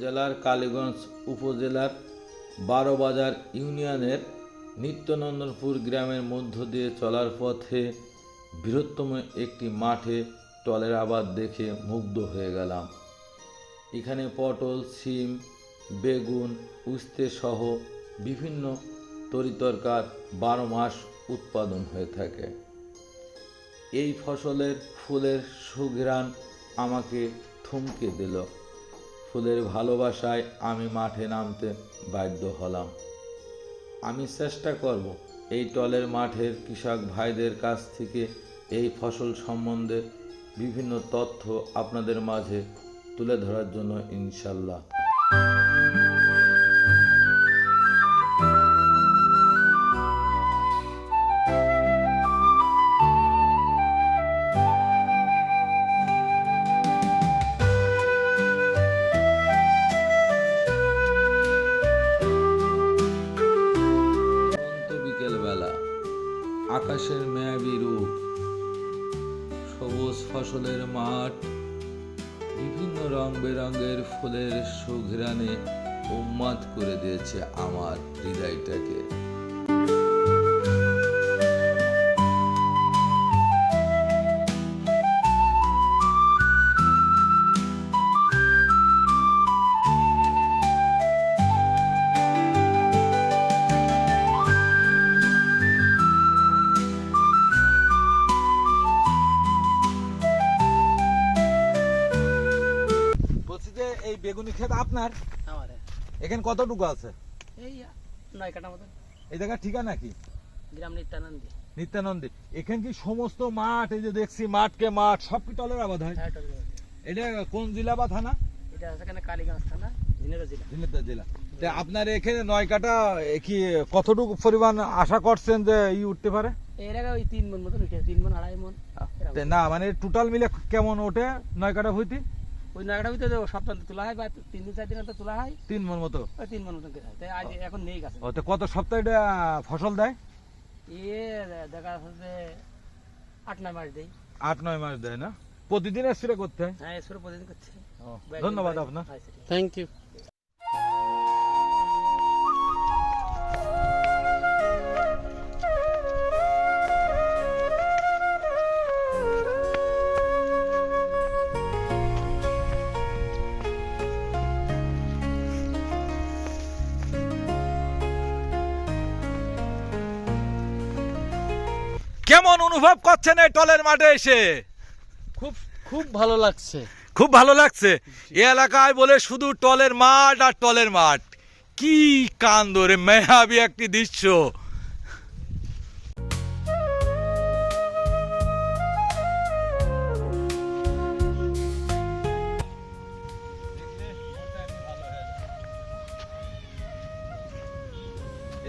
জেলার কালীগঞ্জ উপজেলার বারোবাজার ইউনিয়নের নিত্যনন্দনপুর গ্রামের মধ্য দিয়ে চলার পথে বৃহত্তম একটি মাঠে টলের আবাদ দেখে মুগ্ধ হয়ে গেলাম। এখানে পটল সিম বেগুন, উস্তে সহ বিভিন্ন তরিতরকার বারো মাস উৎপাদন হয়ে থাকে। এই ফসলের ফুলের সুঘ্রাণ আমাকে থমকে দিল। ফুলের ভালোবাসায় আমি মাঠে নামতে বাধ্য হলাম। আমি চেষ্টা করব এই টলের মাঠের কৃষক ভাইদের কাছ থেকে এই ফসল সম্বন্ধে বিভিন্ন তথ্য আপনাদের মাঝে তুলে ধরার জন্য ইনশাল্লাহ। আকাশের মেয়াবি রূপ, সবুজ ফসলের মাঠ, বিভিন্ন রং বেরঙের ফুলের সুঘ্রাণে উন্মাদ করে দিয়েছে আমার হৃদয়টাকে। এই বেগুনি ক্ষেত আপনার? এখানে কতটুকু আছে? এই নয় কাটা মতন। এই জায়গা ঠিকানা কি? গ্রাম নিত্যানন্দী। নিত্যানন্দী। এখানে কি সমস্ত মাঠ এই যে দেখছি মাঠকে মাঠ সব কি টলের আবাদ হয়? হ্যাঁ। এটা কোন জেলা বা থানা? এটা আছে এখানে কালীগঞ্জ থানা জেলা। আপনার এখানে নয় কাটা কি কতটুকু পরিমাণ আশা করছেন যে ই উঠতে পারে? এর আগে ওই তিন মন মতন উঠে তিন মন আড়াই মন না মানে টোটাল মিলে কেমন ওঠে নয় কাটা হইতে ওই নাগাটা ভিতরে সপ্তাহ তোলা হয় বা তিন দিন চার দিন তো তোলা হয়। তিন মন মতো? তিন মন মতো তাই আজ এখন নেই গাছে। কত সপ্তাহে এটা ফসল দেয়? এ দেখা যাচ্ছে যে আট নয় মাস দেয়। আট নয় মাস দেয় না? প্রতিদিন স্প্রে করতে হয়? হ্যাঁ এসব প্রতিদিন করছে। ধন্যবাদ আপনার। থ্যাংক ইউ কেমন অনুভব করছেন এই টলের মাঠে এসে? খুব খুব ভালো লাগছে। খুব ভালো লাগছে। এ এলাকায় বলে শুধু টলের মাঠ আর টলের মাঠ। কি কান্দরে মেহাবি একটি দৃশ্য।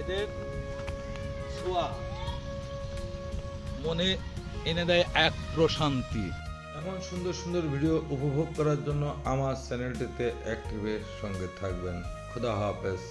এদের ছোঁয়া মনে এনে দেয় এক প্রশান্তি। এমন সুন্দর সুন্দর ভিডিও উপভোগ করার জন্য আমার চ্যানেলটিতে অ্যাক্টিভের সঙ্গে থাকবেন। খুদা হাফেজ।